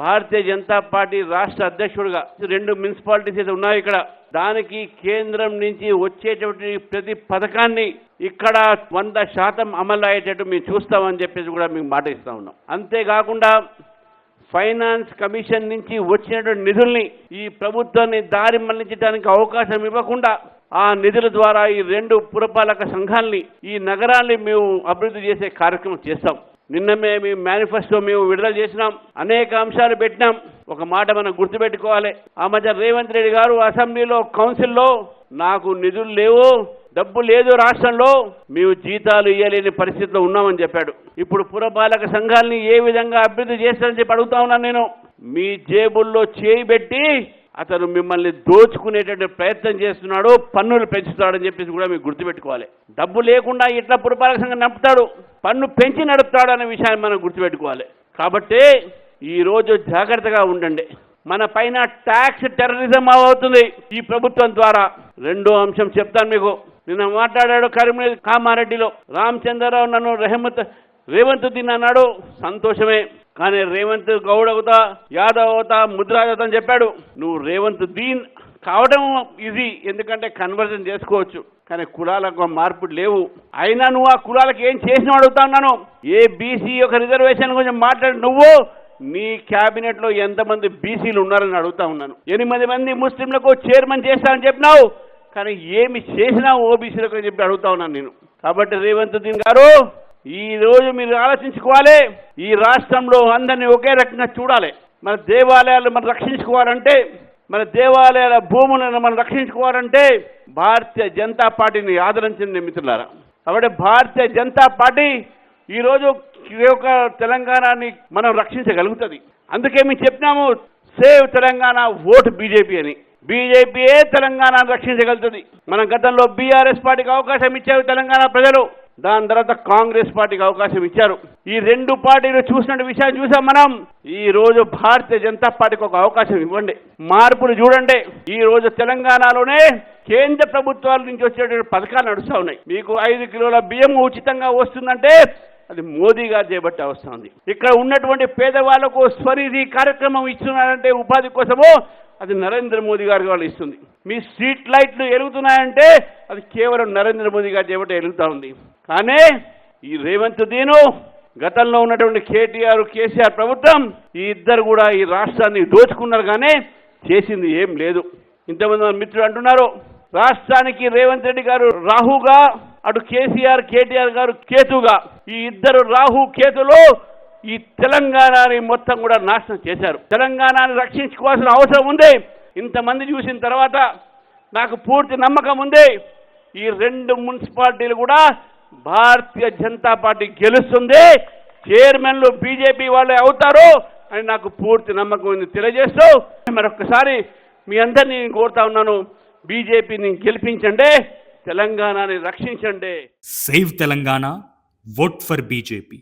Bharatiya Janata party రాష్ట్ర అధ్యక్షుడిగా రెండు మున్సిపాలిటీస్ అయితే ఉన్నాయి ఇక్కడ దానికి కేంద్రం నుంచి వచ్చేటువంటి ప్రతి పథకాన్ని ఇక్కడ వంద శాతం అమలు అయ్యేటట్టు మేము చూస్తామని చెప్పేసి కూడా మేము మాట ఇస్తా ఉన్నాం. అంతేకాకుండా ఫైనాన్స్ కమిషన్ నుంచి వచ్చినటువంటి నిధుల్ని ఈ ప్రభుత్వాన్ని దారి మళ్ళించడానికి అవకాశం ఇవ్వకుండా ఆ నిధుల ద్వారా ఈ రెండు పురపాలక సంఘాల్ని ఈ నగరాన్ని మేము అభివృద్ధి చేసే కార్యక్రమం చేస్తాం. నిన్న మేము మేనిఫెస్టో మేము విడుదల చేసినాం. అనేక అంశాలు పెట్టినాం. ఒక మాట మనం గుర్తుపెట్టుకోవాలి. ఆ మధ్య రేవంత్ రెడ్డి గారు అసెంబ్లీలో కౌన్సిల్లో నాకు నిధులు లేవు డబ్బు లేదు రాష్ట్రంలో. మేము జీతాలు ఇవ్వలేని పరిస్థితిలో ఉన్నామని చెప్పాడు. ఇప్పుడు పురపాలక సంఘాలని ఏ విధంగా అభివృద్ధి చేస్తారని చెప్పి అడుగుతా ఉన్నాను నేను. మీ జేబుల్లో చేయి పెట్టి అతను మిమ్మల్ని దోచుకునేటువంటి ప్రయత్నం చేస్తున్నాడు పన్నులు పెంచుతాడని చెప్పేసి కూడా మీకు గుర్తుపెట్టుకోవాలి. డబ్బు లేకుండా ఇట్లా పురపాలక సంఘం నడుపుతాడు పన్ను పెంచి నడుపుతాడు అనే విషయాన్ని మనం గుర్తుపెట్టుకోవాలి. కాబట్టి ఈ రోజు జాగ్రత్తగా ఉండండి. మన పైన ట్యాక్స్ టెర్రరిజం అవుతుంది. ఈ ప్రభుత్వం ద్వారా రెండో అంశం చెప్తాను మీకు. నిన్న మాట్లాడాడు కరీంనగర్ కామారెడ్డిలో. రామచంద్రరావు నన్ను రెహమత్ రేవంత్ దిన్ అన్నాడు సంతోషమే. కానీ రేవంత్ గౌడ్ అవుతా యాదవ్ అవుతా ముద్రా అవుతా అని చెప్పాడు. నువ్వు రేవంత్ దీన్ కావడం ఈజీ ఎందుకంటే కన్వర్జన్ చేసుకోవచ్చు. కానీ కులాలకు మార్పు లేవు. అయినా నువ్వు ఆ కులాలకు ఏం చేసినావు అడుగుతా ఉన్నాను? ఏ బీసీ యొక్క రిజర్వేషన్ గురించి మాట్లాడి నువ్వు? నీ క్యాబినెట్లో ఎంతమంది బీసీలు ఉన్నారని అడుగుతా ఉన్నాను. ఎనిమిది మంది ముస్లింలకు చైర్మన్ చేస్తానని చెప్పినావు. కానీ ఏమి చేసినా ఓబీసీలకు అని చెప్పి అడుగుతా ఉన్నాను నేను. కాబట్టి రేవంత్ దీన్ గారు ఈ రోజు మీరు ఆలోచించుకోవాలి. ఈ రాష్ట్రంలో అందరినీ ఒకే రకంగా చూడాలి. మన దేవాలయాలు మనం రక్షించుకోవాలంటే మన దేవాలయాల భూములను మనం రక్షించుకోవాలంటే భారతీయ జనతా పార్టీని ఆదరించిన మిత్రులారా. కాబట్టి భారతీయ జనతా పార్టీ ఈరోజు ఈ యొక్క తెలంగాణని మనం రక్షించగలుగుతుంది. అందుకే మేము చెప్పినాము సేవ్ తెలంగాణ ఓటు బీజేపీ అని. బీజేపీయే తెలంగాణను రక్షించగలుగుతుంది. మనం గతంలో బీఆర్ఎస్ పార్టీకి అవకాశం ఇచ్చారు తెలంగాణ ప్రజలు. దాని తర్వాత కాంగ్రెస్ పార్టీకి అవకాశం ఇచ్చారు. ఈ రెండు పార్టీలు చూసిన విషయాన్ని చూసాం మనం. ఈ రోజు భారతీయ జనతా పార్టీకి ఒక అవకాశం ఇవ్వండి. మార్పులు చూడండి. ఈ రోజు తెలంగాణలోనే కేంద్ర ప్రభుత్వాల నుంచి వచ్చేటువంటి పథకాలు నడుస్తూ ఉన్నాయి. మీకు ఐదు కిలోల బియ్యం ఉచితంగా వస్తుందంటే అది మోదీ గారు చేపట్టే వస్తుంది. ఇక్కడ ఉన్నటువంటి పేదవాళ్ళకు స్వనిధి కార్యక్రమం ఇస్తున్నారంటే ఉపాధి కోసము అది నరేంద్ర మోదీ గారికి వాళ్ళు ఇస్తుంది. మీ స్ట్రీట్ లైట్లు ఎలుగుతున్నాయంటే అది కేవలం నరేంద్ర మోదీ గారు చేపట్టే ఎలుగుతా ఉంది. కానీ ఈ రేవంత్ దీను గతంలో ఉన్నటువంటి కేటీఆర్ కేసీఆర్ ప్రభుత్వం ఈ ఇద్దరు కూడా ఈ రాష్ట్రాన్ని దోచుకున్నారు కానీ చేసింది ఏం లేదు. ఇంతమంది మన మిత్రులు అంటున్నారు రాష్ట్రానికి రేవంత్ రెడ్డి గారు రాహుగా అటు కేసీఆర్ కేటీఆర్ గారు కేతుగా ఈ ఇద్దరు రాహు కేతులు ఈ తెలంగాణని మొత్తం కూడా నాశనం చేశారు. తెలంగాణని రక్షించుకోవాల్సిన అవసరం ఉంది. ఇంతమంది చూసిన తర్వాత నాకు పూర్తి నమ్మకం ఉంది. ఈ రెండు మున్సిపాలిటీలు కూడా భారతీయ జనతా పార్టీ గెలుస్తుంది చైర్మన్లు బీజేపీ వాళ్ళే అవుతారు అని నాకు పూర్తి నమ్మకం ఉంది. తెలియజేస్తూ మరొకసారి మీ అందరినీ నేను కోరుతా ఉన్నాను బీజేపీని గెలిపించండి తెలంగాణని రక్షించండి. Save Telangana vote for BJP